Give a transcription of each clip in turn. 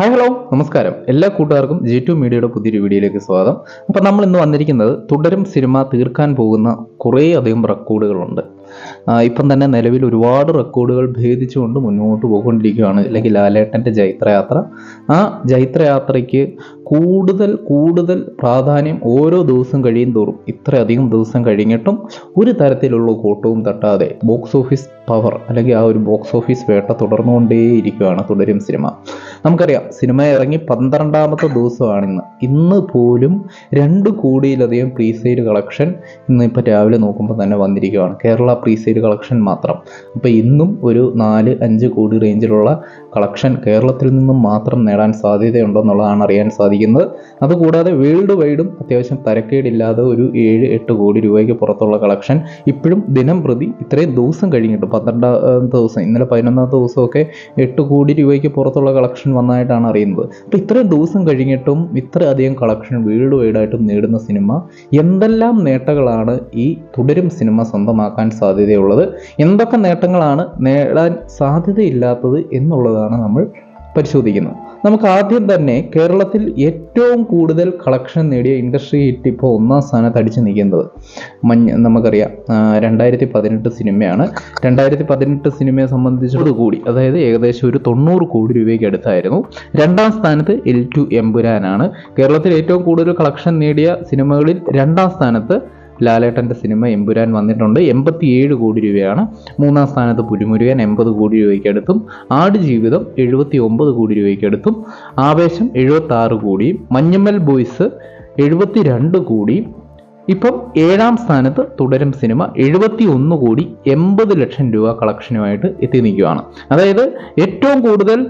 Hi hello നമസ്കാരം. എല്ലാ കൂട്ടുകാർക്കും ജി ടു മീഡിയയുടെ പുതിയൊരു വീഡിയോയിലേക്ക് സ്വാഗതം. അപ്പോൾ നമ്മൾ ഇന്ന് വന്നിരിക്കുന്നത് തുടരും സിനിമ തീർക്കാൻ പോകുന്ന കുറേ അധികം റെക്കോർഡുകളുണ്ട് ഇപ്പം തന്നെ നിലവിൽ ഒരുപാട് റെക്കോർഡുകൾ ഭേദിച്ചുകൊണ്ട് മുന്നോട്ട് പോയിക്കൊണ്ടിരിക്കുകയാണ്. അല്ലെങ്കിൽ ലാലേട്ടന്റെ ജൈത്രയാത്ര. ആ ജൈത്രയാത്രയ്ക്ക് കൂടുതൽ കൂടുതൽ പ്രാധാന്യം ഓരോ ദിവസം കഴിയും തോറും ഇത്രയധികം ദിവസം കഴിഞ്ഞിട്ടും ഒരു തരത്തിലുള്ള കൂട്ടവും തട്ടാതെ ബോക്സ് ഓഫീസ് പവർ അല്ലെങ്കിൽ ആ ഒരു ബോക്സ് ഓഫീസ് വേട്ട തുടർന്നുകൊണ്ടേയിരിക്കുകയാണ് തുടരും സിനിമ. നമുക്കറിയാം സിനിമ ഇറങ്ങി പന്ത്രണ്ടാമത്തെ ദിവസമാണ് ഇന്ന് ഇന്ന് പോലും രണ്ട് കോടിയിലധികം പ്രീ കളക്ഷൻ ഇന്ന് ഇപ്പോൾ രാവിലെ നോക്കുമ്പോൾ തന്നെ വന്നിരിക്കുകയാണ്. കേരള പ്രീ സെയിൽ കളക്ഷൻ മാത്രം. അപ്പോൾ ഇന്നും ഒരു നാല് അഞ്ച് കോടി റേഞ്ചിലുള്ള കളക്ഷൻ കേരളത്തിൽ നിന്നും മാത്രം നേടാൻ സാധ്യതയുണ്ടെന്നുള്ളതാണ് അറിയാൻ സാധിക്കുന്നത്. അതുകൂടാതെ വേൾഡ് വൈഡും അത്യാവശ്യം തരക്കേടില്ലാതെ ഒരു ഏഴ് എട്ട് കോടി രൂപയ്ക്ക് പുറത്തുള്ള കളക്ഷൻ ഇപ്പോഴും ദിനം പ്രതി ഇത്രയും ദിവസം കഴിഞ്ഞിട്ട് പന്ത്രണ്ടാം ദിവസം ഇന്നലെ പതിനൊന്നാമത്തെ ദിവസമൊക്കെ എട്ട് കോടി രൂപയ്ക്ക് പുറത്തുള്ള കളക്ഷൻ വന്നതായിട്ടാണ് അറിയുന്നത്. അപ്പോൾ ഇത്രയും ദിവസം കഴിഞ്ഞിട്ടും ഇത്രയധികം കളക്ഷൻ വേൾഡ് വൈഡായിട്ടും നേടുന്ന സിനിമ എന്തെല്ലാം നേട്ടങ്ങളാണ് ഈ തുടരും സിനിമ സ്വന്തമാക്കാൻ സാധ്യതയുള്ളത്. എന്തൊക്കെ നേട്ടങ്ങളാണ് നേടാൻ സാധ്യതയില്ലാത്തത് എന്നുള്ളതാണ് നമ്മൾ പരിശോധിക്കുന്നത്. നമുക്ക് ആദ്യം തന്നെ കേരളത്തിൽ ഏറ്റവും കൂടുതൽ കളക്ഷൻ നേടിയ ഇൻഡസ്ട്രി ഹിറ്റ് ഇപ്പോൾ ഒന്നാം സ്ഥാനത്ത് അടിച്ചു നിൽക്കുന്നത്. മഞ്ഞ നമുക്കറിയാം രണ്ടായിരത്തി പതിനെട്ട് സിനിമയാണ്. രണ്ടായിരത്തി പതിനെട്ട് സിനിമയെ സംബന്ധിച്ചോട് കൂടി അതായത് ഏകദേശം ഒരു തൊണ്ണൂറ് കോടി രൂപയ്ക്ക് അടുത്തായിരുന്നു. രണ്ടാം സ്ഥാനത്ത് എൽ ടു എമ്പുരാനാണ്. കേരളത്തിൽ ഏറ്റവും കൂടുതൽ കളക്ഷൻ നേടിയ സിനിമകളിൽ രണ്ടാം സ്ഥാനത്ത് ലാലേട്ടന്റെ സിനിമ എമ്പുരാൻ വന്നിട്ടുണ്ട്. എൺപത്തിയേഴ് കോടി രൂപയാണ്. മൂന്നാം സ്ഥാനത്ത് പുലിമുരുകൻ എൺപത് കോടി രൂപയ്ക്ക് അടുത്തും. ആടുജീവിതം എഴുപത്തി ഒമ്പത് കോടി രൂപയ്ക്ക് അടുത്തും. ആവേശം എഴുപത്തി കോടിയും മഞ്ഞമ്മൽ ബോയ്സ് എഴുപത്തി രണ്ട് കോടിയും ഇപ്പം ഏഴാം സ്ഥാനത്ത് തുടരും സിനിമ എഴുപത്തി ഒന്ന് കോടി എൺപത് ലക്ഷം രൂപ കളക്ഷനുമായിട്ട് എത്തി നിൽക്കുകയാണ്. അതായത് ഏറ്റവും കൂടുതൽ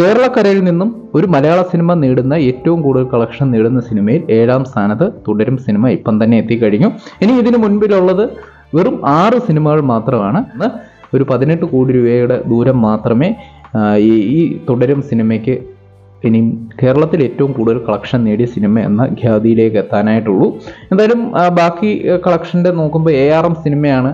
കേരളക്കരയിൽ നിന്നും ഒരു മലയാള സിനിമ നേടുന്ന ഏറ്റവും കൂടുതൽ കളക്ഷൻ നേടുന്ന സിനിമയിൽ ഏഴാം സ്ഥാനത്ത് തുടരും സിനിമ ഇപ്പം തന്നെ എത്തിക്കഴിഞ്ഞു. ഇനി ഇതിനു മുൻപിലുള്ളത് വെറും ആറ് സിനിമകൾ മാത്രമാണ്. ഒരു പതിനെട്ട് കോടി രൂപയുടെ ദൂരം മാത്രമേ ഈ തുടരും സിനിമയ്ക്ക് ഇനി കേരളത്തിൽ ഏറ്റവും കൂടുതൽ കളക്ഷൻ നേടിയ സിനിമ എന്ന ഖ്യാതിയിലേക്ക് എത്താനായിട്ടുള്ളൂ. എന്തായാലും ബാക്കി കളക്ഷന്റെ നോക്കുമ്പോൾ എ ആർ എം സിനിമയാണ്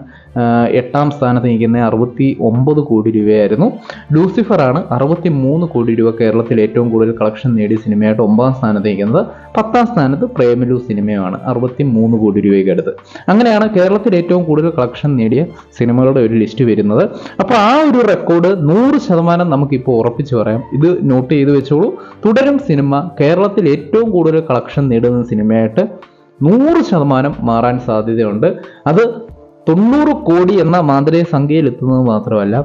എട്ടാം സ്ഥാനത്ത് നിൽക്കുന്നത് അറുപത്തി ഒമ്പത് കോടി രൂപയായിരുന്നു. ലൂസിഫറാണ് അറുപത്തി മൂന്ന് കോടി രൂപ കേരളത്തിൽ ഏറ്റവും കൂടുതൽ കളക്ഷൻ നേടിയ സിനിമയായിട്ട് ഒമ്പതാം സ്ഥാനത്ത് നിൽക്കുന്നത്. പത്താം സ്ഥാനത്ത് പ്രേമലു സിനിമയാണ് അറുപത്തി മൂന്ന് കോടി രൂപയ്ക്ക് അടുത്ത്. അങ്ങനെയാണ് കേരളത്തിൽ ഏറ്റവും കൂടുതൽ കളക്ഷൻ നേടിയ സിനിമകളുടെ ഒരു ലിസ്റ്റ് വരുന്നത്. അപ്പോൾ ആ ഒരു റെക്കോർഡ് നൂറ് ശതമാനം നമുക്കിപ്പോൾ ഉറപ്പിച്ച് പറയാം. ഇത് നോട്ട് ചെയ്ത് വെച്ചോളൂ. തുടരും സിനിമ കേരളത്തിൽ ഏറ്റവും കൂടുതൽ കളക്ഷൻ നേടുന്ന സിനിമയായിട്ട് നൂറ് ശതമാനം മാറാൻ സാധ്യതയുണ്ട്. അത് തൊണ്ണൂറ് കോടി എന്ന മാന്ത്രിക സംഖ്യയിൽ എത്തുന്നത് മാത്രമല്ല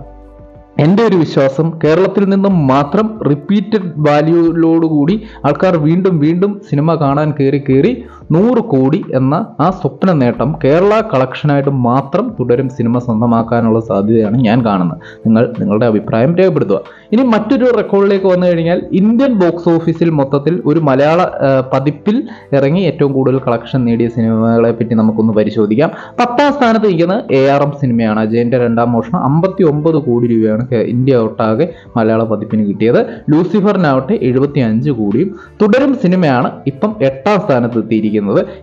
എന്റെ ഒരു വിശ്വാസം കേരളത്തിൽ നിന്നും മാത്രം റിപ്പീറ്റഡ് വാല്യൂലോടുകൂടി ആൾക്കാർ വീണ്ടും വീണ്ടും സിനിമ കാണാൻ കയറി കയറി നൂറ് കോടി എന്ന ആ സ്വപ്ന നേട്ടം കേരള കളക്ഷനായിട്ട് മാത്രം തുടരും സിനിമ സ്വന്തമാക്കാനുള്ള സാധ്യതയാണ് ഞാൻ കാണുന്നത്. നിങ്ങൾ നിങ്ങളുടെ അഭിപ്രായം രേഖപ്പെടുത്തുക. ഇനി മറ്റൊരു റെക്കോർഡിലേക്ക് വന്നു കഴിഞ്ഞാൽ ഇന്ത്യൻ ബോക്സ് ഓഫീസിൽ മൊത്തത്തിൽ ഒരു മലയാള പതിപ്പിൽ ഇറങ്ങി ഏറ്റവും കൂടുതൽ കളക്ഷൻ നേടിയ സിനിമകളെ പറ്റി നമുക്കൊന്ന് പരിശോധിക്കാം. പത്താം സ്ഥാനത്ത് നിൽക്കുന്നത് എ ആർ എം സിനിമയാണ്. അജയന്റെ രണ്ടാം മോഷണം അമ്പത്തി ഒമ്പത് കോടി രൂപയാണ് ഇന്ത്യ ഒട്ടാകെ മലയാള പതിപ്പിന് കിട്ടിയത്. ലൂസിഫറിനാവട്ടെ എഴുപത്തി അഞ്ച് കോടിയും. തുടരും സിനിമയാണ് ഇപ്പം എട്ടാം സ്ഥാനത്ത് എത്തിയിരിക്കുന്നത്.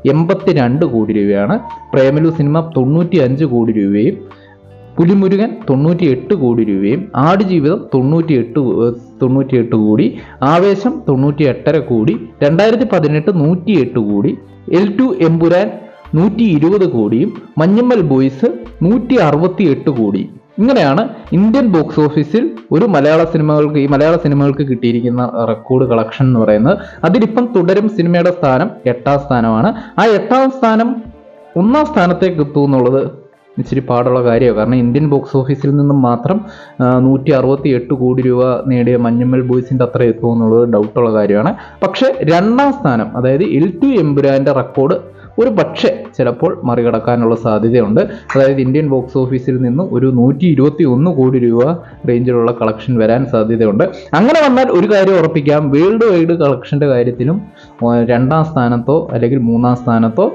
എൺപത്തിരണ്ട് കോടി രൂപയാണ്. പ്രേമലു സിനിമ തൊണ്ണൂറ്റി അഞ്ച് കോടി രൂപയും പുലിമുരുകൻ തൊണ്ണൂറ്റി എട്ട് കോടി രൂപയും ആടുജീവിതം തൊണ്ണൂറ്റി എട്ട് തൊണ്ണൂറ്റി എട്ട് കോടി ആവേശം തൊണ്ണൂറ്റി എട്ടര കോടി രണ്ടായിരത്തി പതിനെട്ട് നൂറ്റി എട്ട് കോടി എൽ ടു എമ്പുരാൻ നൂറ്റി ഇരുപത് കോടിയും മഞ്ഞമ്മൽ ബോയ്സ് നൂറ്റി അറുപത്തി എട്ട് കോടിയും ഇങ്ങനെയാണ് ഇന്ത്യൻ ബോക്സ് ഓഫീസിൽ ഒരു മലയാള സിനിമകൾക്ക് ഈ മലയാള സിനിമകൾക്ക് കിട്ടിയിരിക്കുന്ന റെക്കോർഡ് കളക്ഷൻ എന്ന് പറയുന്നത്. അതിലിപ്പം തുടരും സിനിമയുടെ സ്ഥാനം എട്ടാം സ്ഥാനമാണ്. ആ എട്ടാം സ്ഥാനം ഒന്നാം സ്ഥാനത്തേക്ക് എത്തും എന്നുള്ളത് ഇച്ചിരി പാടുള്ള കാര്യമാണ്. കാരണം ഇന്ത്യൻ ബോക്സ് ഓഫീസിൽ നിന്നും മാത്രം നൂറ്റി അറുപത്തി എട്ട് കോടി രൂപ നേടിയ മഞ്ഞമ്മൽ ബോയ്സിന്റെ അത്ര എത്തുമെന്നുള്ളത് ഡൗട്ടുള്ള കാര്യമാണ്. പക്ഷേ രണ്ടാം സ്ഥാനം അതായത് എൽ ടു എമ്പുരാന്റെ റെക്കോർഡ് ഒരു പക്ഷേ ചിലപ്പോൾ മറികടക്കാനുള്ള സാധ്യതയുണ്ട്. അതായത് ഇന്ത്യൻ ബോക്സ് ഓഫീസിൽ നിന്ന് ഒരു നൂറ്റി ഇരുപത്തി ഒന്ന് കോടി രൂപ റേഞ്ചിലുള്ള കളക്ഷൻ വരാൻ സാധ്യതയുണ്ട്. അങ്ങനെ വന്നാൽ ഒരു കാര്യം ഉറപ്പിക്കാം. വേൾഡ് വൈഡ് കളക്ഷന്റെ കാര്യത്തിലും രണ്ടാം സ്ഥാനത്തോ അല്ലെങ്കിൽ മൂന്നാം സ്ഥാനത്തോ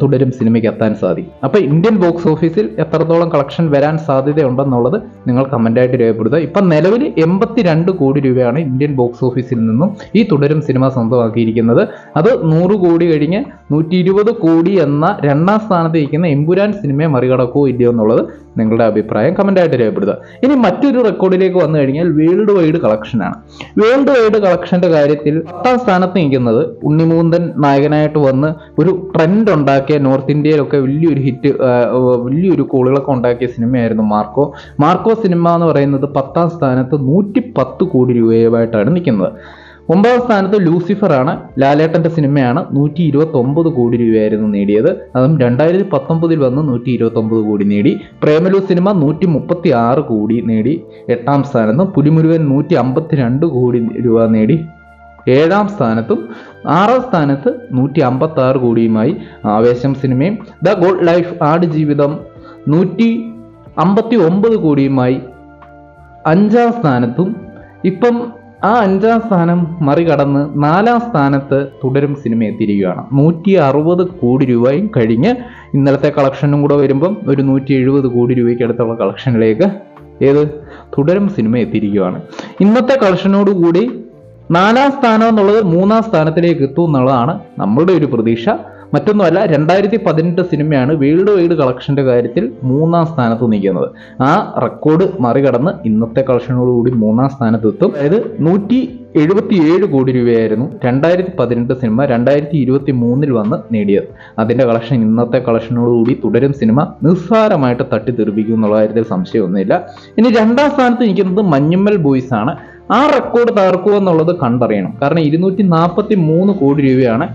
തുടരും സിനിമയ്ക്ക് എത്താൻ സാധിക്കും. അപ്പോൾ ഇന്ത്യൻ ബോക്സ് ഓഫീസിൽ എത്രത്തോളം കളക്ഷൻ വരാൻ സാധ്യതയുണ്ടെന്നുള്ളത് നിങ്ങൾ കമന്റായിട്ട് രേഖപ്പെടുത്തുക. ഇപ്പം നിലവിൽ എൺപത്തി രണ്ട് കോടി രൂപയാണ് ഇന്ത്യൻ ബോക്സ് ഓഫീസിൽ നിന്നും ഈ തുടരും സിനിമ സ്വന്തമാക്കിയിരിക്കുന്നത്. അത് നൂറ് കോടി കഴിഞ്ഞ് നൂറ്റി ഇരുപത് കോടി എന്ന രണ്ടാം സ്ഥാനത്ത് ഇരിക്കുന്ന എമ്പുരാൻ സിനിമയെ മറികടക്കുമോ ഇല്ലയോ എന്നുള്ളത് നിങ്ങളുടെ അഭിപ്രായം കമന്റായിട്ട് രേഖപ്പെടുത്തുക. ഇനി മറ്റൊരു റെക്കോർഡിലേക്ക് വന്നു കഴിഞ്ഞാൽ വേൾഡ് വൈഡ് കളക്ഷനാണ് വേൾഡ് വൈഡ് കളക്ഷന്റെ കാര്യത്തിൽ പത്താം സ്ഥാനത്ത് നിൽക്കുന്നത് ഉണ്ണിമൂന്തൻ നായകനായിട്ട് വന്ന് ഒരു ട്രെൻഡ് ഉണ്ടാക്കിയ നോർത്ത് ഇന്ത്യയിലൊക്കെ വലിയൊരു ഹിറ്റ് വലിയൊരു കോളുകളൊക്കെ ഉണ്ടാക്കിയ സിനിമയായിരുന്നു മാർക്കോ. മാർക്കോ സിനിമ എന്ന് പറയുന്നത് പത്താം സ്ഥാനത്ത് നൂറ്റി പത്ത് കോടി രൂപയുമായിട്ടാണ് നിൽക്കുന്നത്. ഒമ്പതാം സ്ഥാനത്ത് ലൂസിഫർ ആണ് ലാലേട്ടന്റെ സിനിമയാണ് നൂറ്റി ഇരുപത്തി ഒമ്പത് കോടി രൂപയായിരുന്നു നേടിയത്. അതും രണ്ടായിരത്തി പത്തൊമ്പതിൽ വന്ന് നൂറ്റി ഇരുപത്തി ഒമ്പത് കോടി നേടി. പ്രേമലു സിനിമ നൂറ്റി മുപ്പത്തി ആറ് കോടി നേടി. എട്ടാം സ്ഥാനത്തും പുലിമുരുവൻ നൂറ്റി അമ്പത്തി രണ്ട് കോടി രൂപ നേടി. ഏഴാം സ്ഥാനത്തും ആറാം സ്ഥാനത്ത് നൂറ്റി അമ്പത്തി ആറ് കോടിയുമായി ആവേശം സിനിമയും. ദ ഗോഡ് ലൈഫ് ആട് ജീവിതം നൂറ്റി അമ്പത്തി ഒമ്പത് കോടിയുമായി അഞ്ചാം സ്ഥാനത്തും ഇപ്പം ആ അഞ്ചാം സ്ഥാനം മറികടന്ന് നാലാം സ്ഥാനത്ത് തുടരും സിനിമ എത്തിയിരിക്കുകയാണ്. നൂറ്റി അറുപത് കോടി രൂപയും കഴിഞ്ഞ് ഇന്നലത്തെ കളക്ഷനും കൂടെ വരുമ്പം ഒരു നൂറ്റി എഴുപത് കോടി രൂപയ്ക്ക് അടുത്തുള്ള കളക്ഷനിലേക്ക് ഏത് തുടരും സിനിമ എത്തിയിരിക്കുകയാണ്. ഇന്നത്തെ കളക്ഷനോടുകൂടി നാലാം സ്ഥാനം എന്നുള്ളത് മൂന്നാം സ്ഥാനത്തിലേക്ക് എത്തും എന്നുള്ളതാണ് നമ്മളുടെ ഒരു പ്രതീക്ഷ. മറ്റൊന്നുമല്ല രണ്ടായിരത്തി പതിനെട്ട് സിനിമയാണ് വേൾഡ് വൈഡ് കളക്ഷന്റെ കാര്യത്തിൽ മൂന്നാം സ്ഥാനത്ത് നിൽക്കുന്നത്. ആ റെക്കോർഡ് മറികടന്ന് ഇന്നത്തെ കളക്ഷനോടുകൂടി മൂന്നാം സ്ഥാനത്ത് എത്തും അതായത് നൂറ്റി എഴുപത്തിയേഴ് കോടി രൂപയായിരുന്നു രണ്ടായിരത്തി പതിനെട്ട് സിനിമ രണ്ടായിരത്തി ഇരുപത്തി മൂന്നിൽ വന്ന് നേടിയത്. അതിന്റെ കളക്ഷൻ ഇന്നത്തെ കളക്ഷനോടുകൂടി തുടരും സിനിമ നിസ്സാരമായിട്ട് തട്ടി തട്ടിത്തെറിപ്പിക്കും എന്നുള്ള കാര്യത്തിൽ സംശയമൊന്നുമില്ല. ഇനി രണ്ടാം സ്ഥാനത്ത് നിൽക്കുന്നത് മഞ്ഞുമ്മൽ ബോയ്സ് ആണ്. ആ റെക്കോർഡ് തകർക്കുക എന്നുള്ളത് കണ്ടറിയണം. കാരണം ഇരുന്നൂറ്റി നാൽപ്പത്തി മൂന്ന് കോടി രൂപയാണ്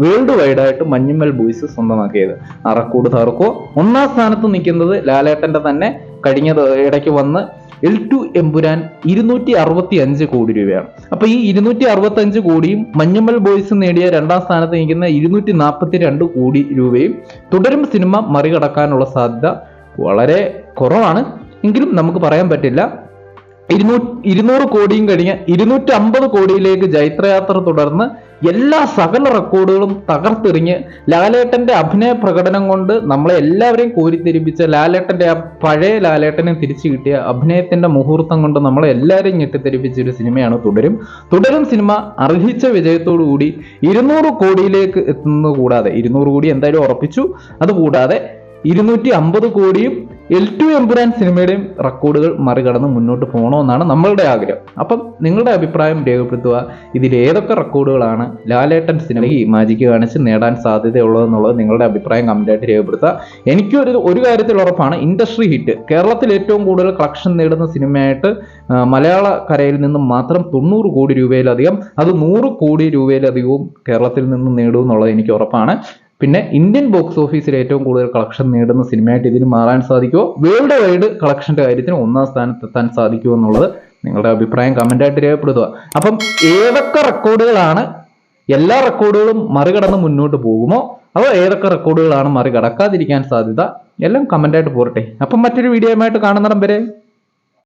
വേൾഡ് വൈഡ് ആയിട്ട് മഞ്ഞുമ്മൽ ബോയ്സ് സ്വന്തമാക്കിയത്. അറക്കൂട് തറക്കോ ഒന്നാം സ്ഥാനത്ത് നിൽക്കുന്നത് ലാലേട്ടന്റെ തന്നെ. കഴിഞ്ഞ ഇടയ്ക്ക് വന്ന് എൽ ടു എമ്പുരാൻ ഇരുന്നൂറ്റി അറുപത്തി അഞ്ച് കോടി രൂപയാണ്. അപ്പൊ ഈ ഇരുന്നൂറ്റി അറുപത്തി അഞ്ച് കോടിയും മഞ്ഞമ്മൽ ബോയ്സ് നേടിയ രണ്ടാം സ്ഥാനത്ത് നിൽക്കുന്ന ഇരുന്നൂറ്റി നാൽപ്പത്തി രണ്ട് കോടി രൂപയും തുടരും സിനിമ മറികടക്കാനുള്ള സാധ്യത വളരെ കുറവാണ്. എങ്കിലും നമുക്ക് പറയാൻ പറ്റില്ല. ഇരുന്നൂ ഇരുന്നൂറ് കോടിയും കഴിഞ്ഞ ഇരുന്നൂറ്റി അമ്പത് കോടിയിലേക്ക് ജൈത്രയാത്ര തുടർന്ന് എല്ലാ സകല റെക്കോർഡുകളും തകർത്തെറിഞ്ഞ് ലാലേട്ടന്റെ അഭിനയ പ്രകടനം കൊണ്ട് നമ്മളെ എല്ലാവരെയും കോരിത്തിരിപ്പിച്ച ലാലേട്ടന്റെ ആ പഴയ ലാലേട്ടനെ തിരിച്ചു കിട്ടിയ അഭിനയത്തിന്റെ മുഹൂർത്തം കൊണ്ട് നമ്മളെ എല്ലാവരെയും ഞെട്ടിത്തെരിപ്പിച്ച ഒരു സിനിമയാണ് തുടരും. തുടരും സിനിമ അർഹിച്ച വിജയത്തോടു കൂടി ഇരുന്നൂറ് കോടിയിലേക്ക് എത്തുന്നത് കൂടാതെ ഇരുന്നൂറ് കോടി എന്തായാലും ഉറപ്പിച്ചു. അതുകൂടാതെ ഇരുന്നൂറ്റി അമ്പത് കോടിയും എൽ ടു എമ്പുരാൻ സിനിമയുടെയും റെക്കോർഡുകൾ മറികടന്ന് മുന്നോട്ട് പോകണമെന്നാണ് നമ്മളുടെ ആഗ്രഹം. അപ്പം നിങ്ങളുടെ അഭിപ്രായം രേഖപ്പെടുത്തുക. ഇതിൽ ഏതൊക്കെ റെക്കോർഡുകളാണ് ലാലേട്ടൻ സിനിമ ഈ മാജിക്ക് കാണിച്ച് നേടാൻ സാധ്യതയുള്ളതെന്നുള്ളത് നിങ്ങളുടെ അഭിപ്രായം കമന്റായിട്ട് രേഖപ്പെടുത്തുക. എനിക്കൊരു ഒരു കാര്യത്തിൽ ഉറപ്പാണ് ഇൻഡസ്ട്രി ഹിറ്റ് കേരളത്തിൽ ഏറ്റവും കൂടുതൽ കളക്ഷൻ നേടുന്ന സിനിമയായിട്ട് മലയാള കരയിൽ നിന്നും മാത്രം തൊണ്ണൂറ് കോടി രൂപയിലധികം അത് നൂറ് കോടി രൂപയിലധികവും കേരളത്തിൽ നിന്നും നേടുമെന്നുള്ളത് എനിക്ക് ഉറപ്പാണ്. പിന്നെ ഇന്ത്യൻ ബോക്സ് ഓഫീസിൽ ഏറ്റവും കൂടുതൽ കളക്ഷൻ നേടുന്ന സിനിമയായിട്ട് ഇതിന് മാറാൻ സാധിക്കുമോ വേൾഡ് വൈഡ് കളക്ഷന്റെ കാര്യത്തിന് ഒന്നാം സ്ഥാനത്ത് എത്താൻ സാധിക്കുമോ എന്നുള്ളത് നിങ്ങളുടെ അഭിപ്രായം കമന്റായിട്ട് രേഖപ്പെടുത്തുക. അപ്പം ഏതൊക്കെ റെക്കോർഡുകളാണ് എല്ലാ റെക്കോർഡുകളും മറികടന്ന് മുന്നോട്ട് പോകുമോ? അതോ ഏതൊക്കെ റെക്കോർഡുകളാണ് മറികടക്കാതിരിക്കാൻ സാധ്യത? എല്ലാം കമന്റായിട്ട് പോരട്ടെ. അപ്പം മറ്റൊരു വീഡിയോയുമായിട്ട് കാണുന്നിടം വരെ